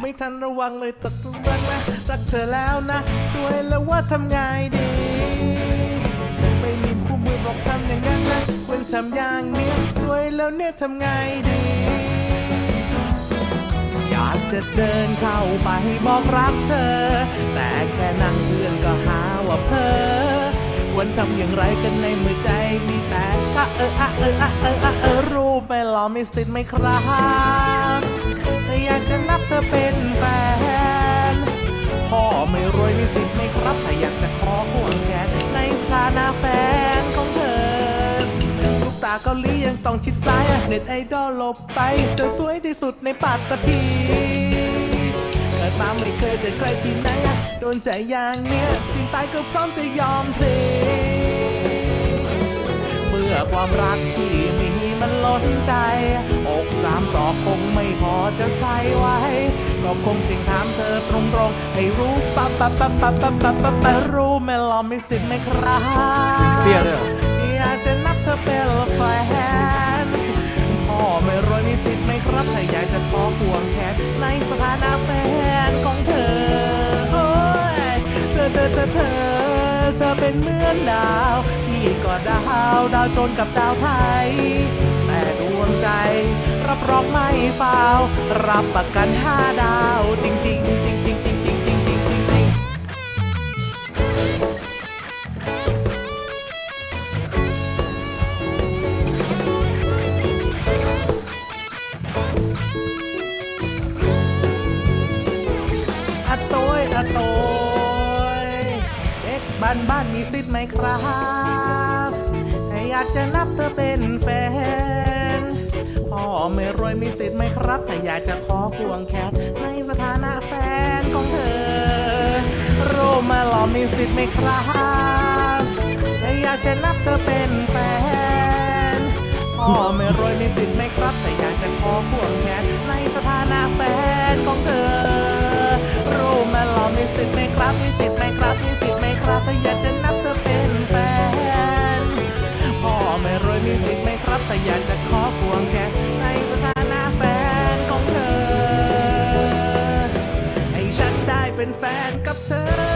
ไม่ทันระวังเลยตกลงรักนะรักเธอแล้วนะช่วยแล้วว่าทำไงดี ไม่มีคู่มือบอกทำอย่างนั้นนะควรทำอย่างนี้ช่วยแล้วเนี่ยทำไงดี อยากจะเดินเข้าไปบอกรักเธอ แต่แค่นั่งเพื่อนก็หาว่าเพ้อควรทำอย่างไรกันในมือใจมีแต่อะเอออะเอออะเอออะเออรู้ไหมหรอไม่สิทธิ์ไหมครับาเกาหลียังต้องชิดซ้ายเน็ตไอดอลหลบไปจะสวยที่สุดในปัตตพีเกิดมาไม่เคยเจอใครที่ไหนโดนใจอย่างเนี้ยสิ้นตายก็พร้อมจะยอมเพลเมื่อความรักที่มีมันล้นใจ อกสามต่อคงไม่พอจะใส่ไว้ก็คงเพียงถามเธอตรงๆ ให้รู้ปั๊บปั๊บปั๊บปั๊บปั๊บปั๊บปั๊บรู้แม่ลอมไม่สิ้นไหมครับเปรี้ยวเลย เป็นเหมือนดาวพี่ก็ดาวดาวจนกับดาวไทย แต่ดวงใจ รับรองไม่ฟาว รับประกันห้าดาว จริงจริงจริงจริงจริงจริงจริงจริงจริงจริงอะโตยอะโตยเด็ก บ้านบ้านมีสิทธิ์ไหมครับอยากจะนับเธอเป็นแฟนพ่อไม่รวยมีสิทธิ์ไหมครับถ้าอยากจะขอควงแขนในสถานะแฟนของเธอโรมาหล่อมีสิทธิ์ไหมครับอยากจะนับเธอเป็นแฟน พ่อไม่รวยมีสิทธิ์ไหมครับแต่อยากจะขอควงแขนในสถานะแฟนของเธอรู้ไหมาหล่อมีสิทธิ์ไหมครับมีสิทธิ์ เป็นแฟนกับเธอ